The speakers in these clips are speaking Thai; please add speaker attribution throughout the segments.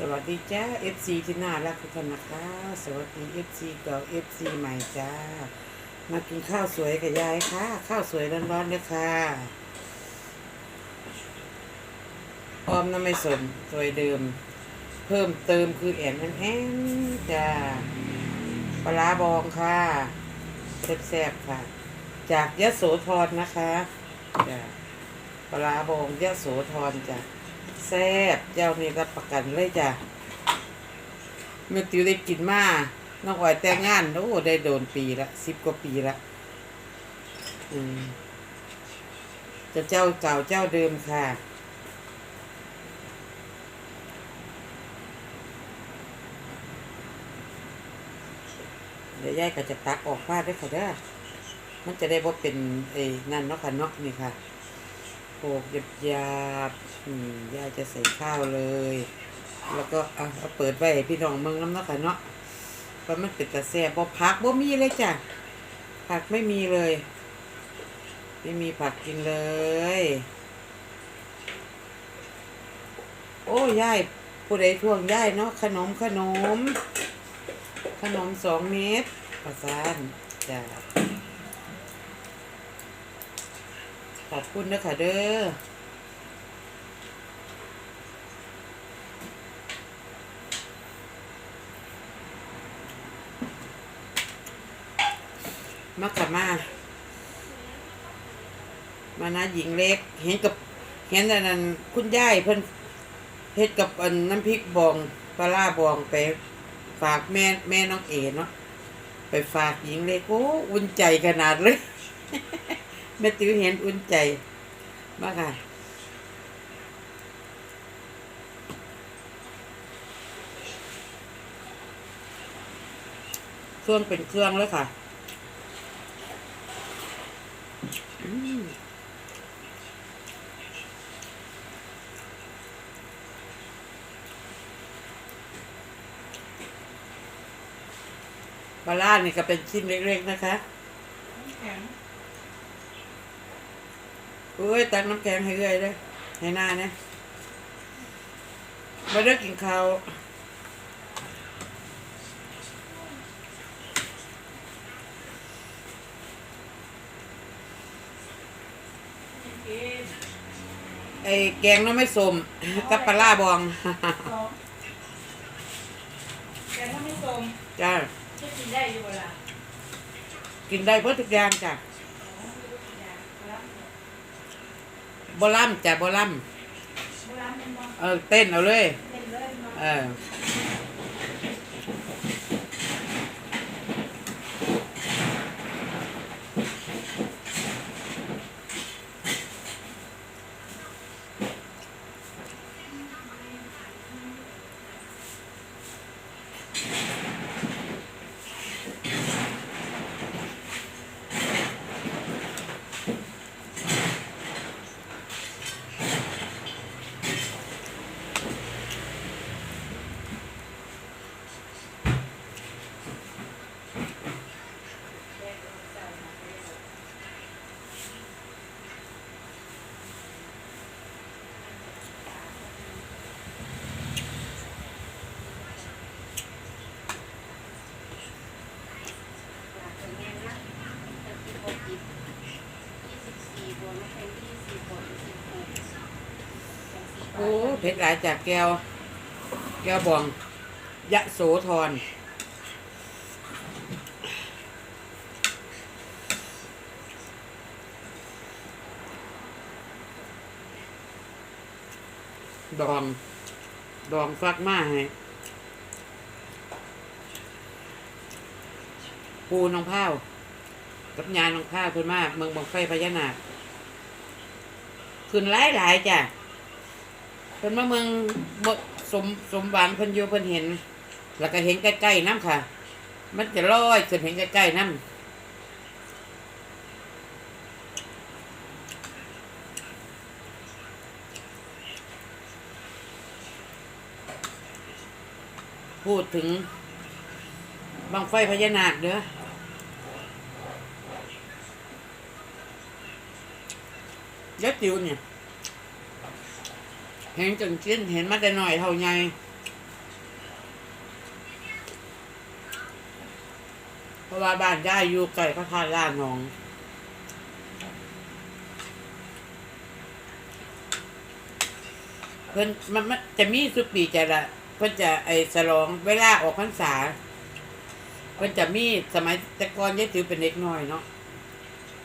Speaker 1: สวัสดีจ้า FC ที่น่ารักทุกท่านนะคะ สวัสดี FC เก่า FC ใหม่จ้า มากินข้าวสวยกับยายค่ะ ข้าวสวยร้อนๆเลยค่ะออมน้ำไม่สมสวยเดิม เพิ่มเติมคือแอนแอนๆจ้าปลาบองค่ะแซ่บๆค่ะ จากยะโสธรนะคะจ้าปลาบองยะโสธรจ้ะ แซ่บเจ้านี่รับประกันเลยจ้ะเมื่อติวได้กินมาน้องอ่อยแต่งงานโอ้ได้โดนปีละสิบกว่าปีละอืมจะเจ้าเก่าเจ้าเดิมค่ะเดี๋ยวยายก็จะตักออกฟาดด้วยค่ะเด้อมันจะได้บ่เป็นไอ้นั่นเนาะค่ะเนาะนี่ค่ะ โขกหยาบหยาบๆอืมยาจะใส่ข้าวเลย แล้วก็เอาเอาเปิดไว้ให้พี่น้องเมืองน้ำเนาะค่ะเนาะเพราะมันเป็นตะแซ่บบ่ผักบ่มีเลยจ้ะผักไม่มีเลย ไม่มีผักกินเลย โอ้ยายผู้ใดทวงยายเนาะขนมขนม ขนมสองเม็ดประสานจ้ะ ขอบคุณนะคะเด้อมาขับมา มานะหญิงเล็ก เห็นกับเห็นอันนั้นคุณยายเพิ่นเฮ็ดกับอันน้ำพริกบองปลาร้าบองไป ฝากแม่แม่น้องเอ๋เนาะไปฝากหญิงเล็กโอ้อุ่นใจขนาดเลย แม่ติ๋วเห็นอุ่นใจมากค่ะเครื่องเป็นเครื่องเลยค่ะปลาล่านี่ก็เป็นชิ้นเล็กๆนะคะ
Speaker 2: แข็ง
Speaker 1: เอ้ยตักน้ำแกงให้เอื้อยเด้อให้หน้าเนี่ยมาเด้อกินข้าว
Speaker 2: กิน
Speaker 1: ไอ้แกงน้ำไม่สมกับปลาล่าบอง
Speaker 2: สองแต่ถ้าไม่สม
Speaker 1: จ้า
Speaker 2: จะกินได้อยู่เวลา
Speaker 1: กินได้เพื่อทุกอย่างจ้ะ บอลัมจ้ะบอลัม
Speaker 2: โบราณเป็นบ้าง
Speaker 1: เออเต้นเอาเลย
Speaker 2: เป็นเลยเนาะ
Speaker 1: เออ เผ็ดหลายจากแก้ว แก้วบอง ยะโสธรดอง ดองฟักมาให้ปูน้องพ้าว กับยาน้องพ้าวเพิ่นมากเมืองบังไฟพญานาคขึ้นหลายหลายจ้ะ เพิ่นมาเมืองบ่สมสมหวังเพิ่นอยู่เพิ่นเห็น แล้วก็เห็นใกล้ๆน้ำค่ะ มันจะลอยขึ้นเห็นใกล้ๆน้ำพูดถึงบังไฟพญานาคเด้อยัดจิวเนี่ย เห็นจนชิ้นเห็นมาแต่หน่อยเท่าไงเพราะว่าบ้านย่าอยู่ไกลพระธาตุล่าหนองเพิ่นมันมันจะมีสุปีจะละเพิ่นจะไอสลองเวลาออกพรรษา เพิ่นจะมีสมัยตะกอนยายถือเป็นเล็กน้อยเนาะ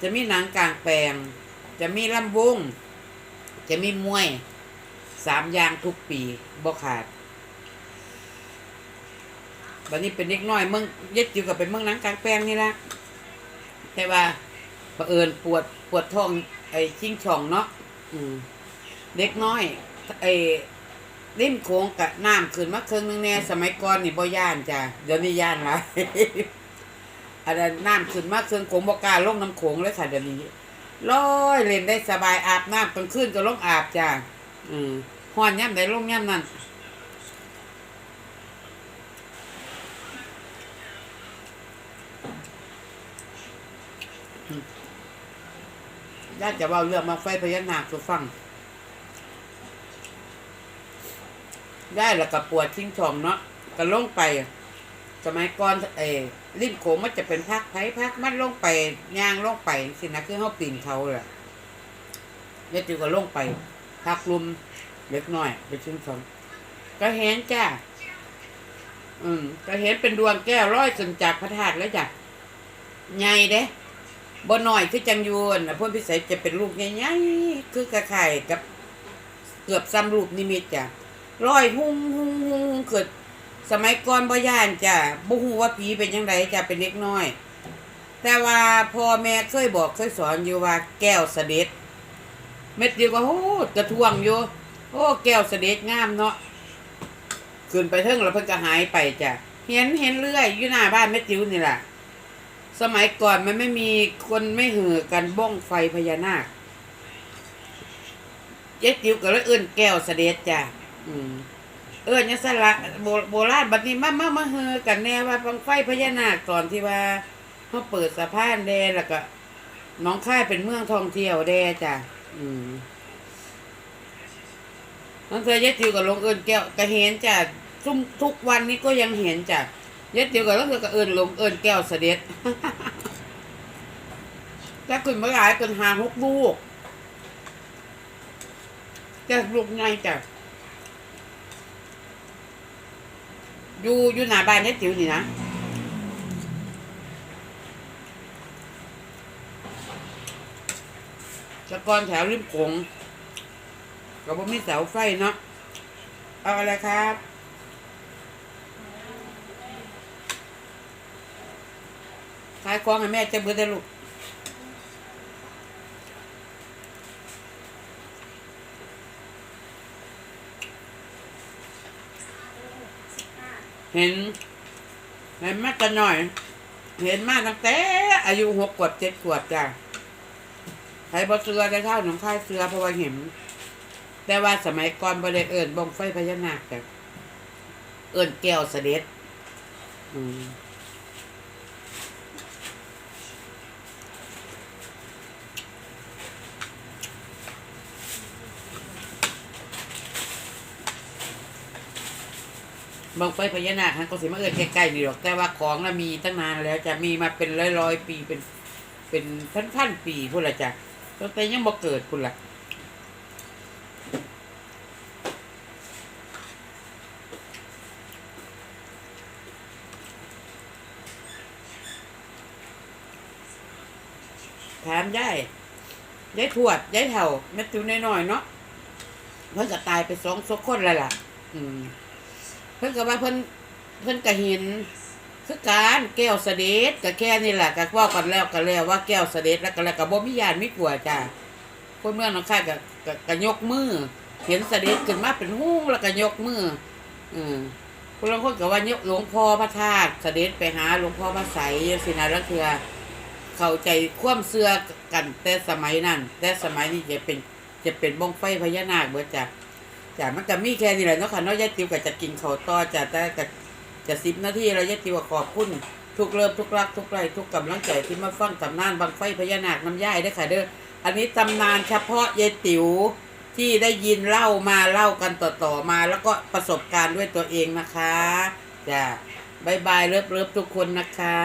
Speaker 1: จะมีหนังกลางแปลง จะมีลำวงจะมีมวย สามอย่างทุกปีบ่ขาดบัดนี้เป็นเด็กน้อยเมืองยายติ๋วกับเป็นเมืองหนังกลางแปลงนี่ละแต่ว่าบังเอิญปวดปวดท้องไอ้ชิงช่องเนาะอืมเด็กน้อยไอ้ริมโขงกับน้ำขึ้นมาเครึ่งนึงแน่สมัยก่อนนี่บ่ย่านจ้ะเดี๋ยวนี้ย่านลายอันนั้นน้ำขึ้นมาเครึ่งโขงบ่กล้าลงน้ำโขงเลยค่ะเดี๋ยวนี้ลอยเล่นได้สบายอาบน้ำกลางคืนก็ลงอาบจ้ะ อืมฮ้อนย่ำใดลงย่ำนั้นญาติจะเว่าเรื่องมาไฟพญานาคสูฟังได้แล้วก็ปวดทิ้งชองเนาะก็ลงไป สมัยก่อนเอริมโขงมันจะเป็นพักไผ่พักมันลงไปย่างลงไปสินะคือเขาปีนเขาแหละยายติวก็ลงไป พักลุมเล็กน้อยไปชิ้นสองก็เห็นจ้า อืมก็เห็นเป็นดวงแก้วร้อยขึ้นจากพระธาตุแล้วจ้ะใหญ่เด้บ่น้อยคือจังยวนนะพ่นพิสัยจะเป็นลูกใหญ่ๆคือกระไข่กับเกือบซ้ำรูปนิมิตจ้ะร้อยหุ่งหุ่งหุ่งหุ่งเกิดสมัยก่อนบ่ย่านจ้ะบ่ฮู้ว่าผีเป็นจังไดจ้ะเป็นเด็กน้อย แต่ว่าพ่อแม่เคยบอกเคยสอนอยู่ว่าแก้วเสด็จ เม็ดเดียวก็โอ้กระท่วงอยู่โอ้แก้วเสด็จงามเนาะขึ้นไปเทิงแล้วเพิ่นก็หายไปจ้ะเห็นเห็นเรื่อยอยู่หน้าบ้านแม่จิ๋วนี่แหละสมัยก่อนมันไม่มีคนไม่เหือกันบ้องไฟพญานาคเจ๊จิ๋วก็เลยเอื้นแก้วเสด็จจ้ะอืมเออเนี่ยสละโบบราณบัดนี้มามามาเฮอกันแน่ว่าบังไฟพญานาคตอนที่ว่าเขาเปิดสะพานแดแล้วก็น้องค่ายเป็นเมืองท่องเที่ยวแดจ้ะ อืมน้องเคยยะติวกับลงเอิญแก้วก็เห็นจ้ะทุกทุกวันนี้ก็ยังเห็นจ้ะยะติวกับลงเอิญกับเอิญลงเอิญแก้วเสด็จแล้วขึ้นมาหลายเป็นหาหกลูกแกลูกไงจ้ะอยู่อยู่หน้าบ้านเนี่ยจิ๋วนี่นะ สะกอนแถวริมโขงก็บ่มีเสาไฟเนาะเอาอะไรครับขายของให้แม่จะเบื่อได้ลูกเห็นเห็นมาแต่หน่อย เห็นมากตั้งแต่อายุหกขวบเจ็ดขวบจ้ะ ใครบ่เสือได้เท่าหนองค่ายเสือเพราะว่าเห็น แต่ว่าสมัยก่อนบ่ได้เอิญบงไฟพญานาคจ้ะเอิญแก้วเสด็จ อืมบงไฟพญานาคฮะก็สิมาเอิญใกล้ๆนี่หรอก แต่ว่าของน่ะมีตั้งนานแล้วจะมีมาเป็นร้อยๆปีเป็น เป็นพันๆปีพุ่นละจ้ะ ตั้งแต่ยังบ่เกิดพุ่นละถามยายยายทวดยายเถ่าแม่ติวน้อยๆเนาะเพิ่นก็ตายไปสองสองคนแล้วล่ะ อืม เพิ่นก็ว่าเพิ่นเพิ่นก็เห็น คือการแก้วเสด็จก็แค่นี่แหละก็ว่ากันแล้วก็แล้วว่าแก้วเสด็จแล้วก็แล้วก็บ่มีญาติมีกลัวจ้าคนเมืองน้องคายก็ก็ก็ยกมือ เห็นเสด็จขึ้นมาเป็นหู้แล้วก็ยกมืออืมคนละคนก็ว่ายกหลวงพ่อพระธาตุเสด็จไปหาหลวงพ่อพระไสยสินะแล้วเถือเข้าใจความเสื่อกันแต่สมัยนั้น แต่สมัยนี้จะเป็นจะเป็นบ้องไฟพญานาคเบิดจ้ะจ้ะมันก็มีแค่นี้แหละเนาะค่ะเนาะยายติวก็จะกินเขาต่อจ้ะแต่ก็ จะสิบนาทีระยายติวขอบคุณทุกเริ่มทุกรักทุกไรทุกกำลังใจที่มาฟังตำนานบางไฟพญานาคน้ำย่ายได้ค่ะเด้ออันนี้ตำนานเฉพาะยายติวที่ได้ยินเล่ามาเล่ากันต่อๆมา แล้วก็ประสบการณ์ด้วยตัวเองนะคะจ้ะบายบายเลิฟเลิฟทุกคนนะคะ